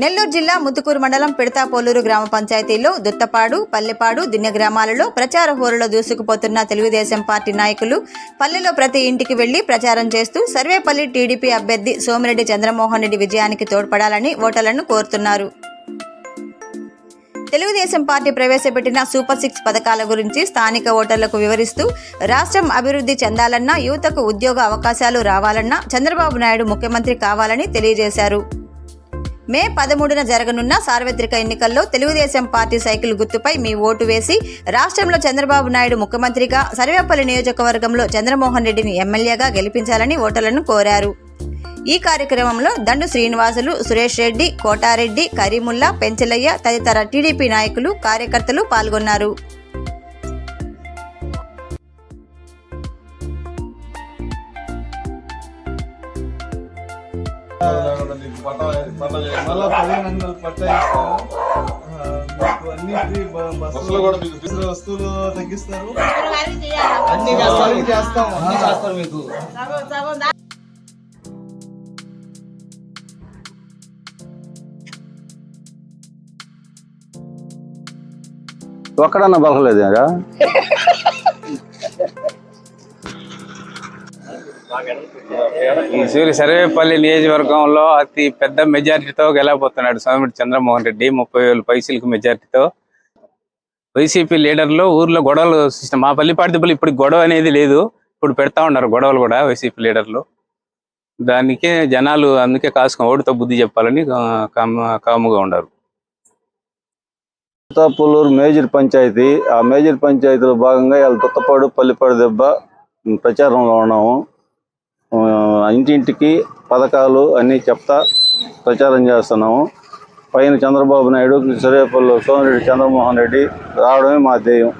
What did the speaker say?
నెల్లూరు జిల్లా ముతుకూరు మండలం పిడతాపోలూరు గ్రామ పంచాయతీలో దుత్తపాడు పల్లెపాడు దిన్నె గ్రామాలలో ప్రచార హోరులో దూసుకుపోతున్న తెలుగుదేశం పార్టీ నాయకులు పల్లెలో ప్రతి ఇంటికి వెళ్ళి ప్రచారం చేస్తూ సర్వేపల్లి టీడీపీ అభ్యర్థి సోమిరెడ్డి చంద్రమోహన్ రెడ్డి విజయానికి తోడ్పడాలని ఓటర్లను కోరుతున్నారు. తెలుగుదేశం పార్టీ ప్రవేశపెట్టిన సూపర్ సిక్స్ పథకాల గురించి స్థానిక ఓటర్లకు వివరిస్తూ రాష్ట్రం అభివృద్ధి చెందాలన్నా యువతకు ఉద్యోగ అవకాశాలు రావాలన్నా చంద్రబాబు నాయుడు ముఖ్యమంత్రి కావాలని తెలియజేశారు. మే పదమూడున జరగనున్న సార్వత్రిక ఎన్నికల్లో తెలుగుదేశం పార్టీ సైకిల్ గుర్తుపై మీ ఓటు వేసి రాష్ట్రంలో చంద్రబాబు నాయుడు ముఖ్యమంత్రిగా సర్వేపల్లి నియోజకవర్గంలో చంద్రమోహన్ రెడ్డిని ఎమ్మెల్యేగా గెలిపించాలని ఓటర్లను కోరారు. ఈ కార్యక్రమంలో దండు శ్రీనివాసులు సురేష్ రెడ్డి కోటారెడ్డి కరీముల్లా పెంచలయ్య తదితర టీడీపీ నాయకులు కార్యకర్తలు పాల్గొన్నారు. బస్సులు కూడా మీకు వస్తువులు తగ్గిస్తారు. అన్ని చేస్తాం అన్ని చేస్తారు. మీకు. ఒక్కడన్నా బలలేదా ఈ సూర్య సర్వేపల్లి నియోజకవర్గంలో అతి పెద్ద మెజార్టీతో గెలవబోతున్నాడు సోమిటి చంద్రమోహన్ రెడ్డి. ముప్పై వేలు పైసలకు మెజార్టీతో. వైసీపీ లీడర్లు ఊర్లో గొడవలు సిస్టమ్ మా పల్లిపాటిపల్లి ఇప్పుడు గొడవ అనేది లేదు. ఇప్పుడు పెడతా ఉన్నారు గొడవలు కూడా వైసీపీ లీడర్లు. దానికే జనాలు అందుకే కాసుకొని ఓటుతో బుద్ధి చెప్పాలని ఆ, కాముగా ఉన్నారు. పుల్లూరు మేజర్ పంచాయతీ. ఆ మేజర్ పంచాయతీలో భాగంగా ఇవాళ దుత్తపాడు పల్లిపాడు దెబ్బ ప్రచారంలో ఉన్నాము. ఆ, ఇంటింటికి పథకాలు అన్నీ చెప్తా ప్రచారం చేస్తున్నాము. పైన చంద్రబాబు నాయుడు సర్వేపల్లి సోమిరెడ్డి చంద్రమోహన్ రెడ్డి రావడమే మా ధ్యేయం.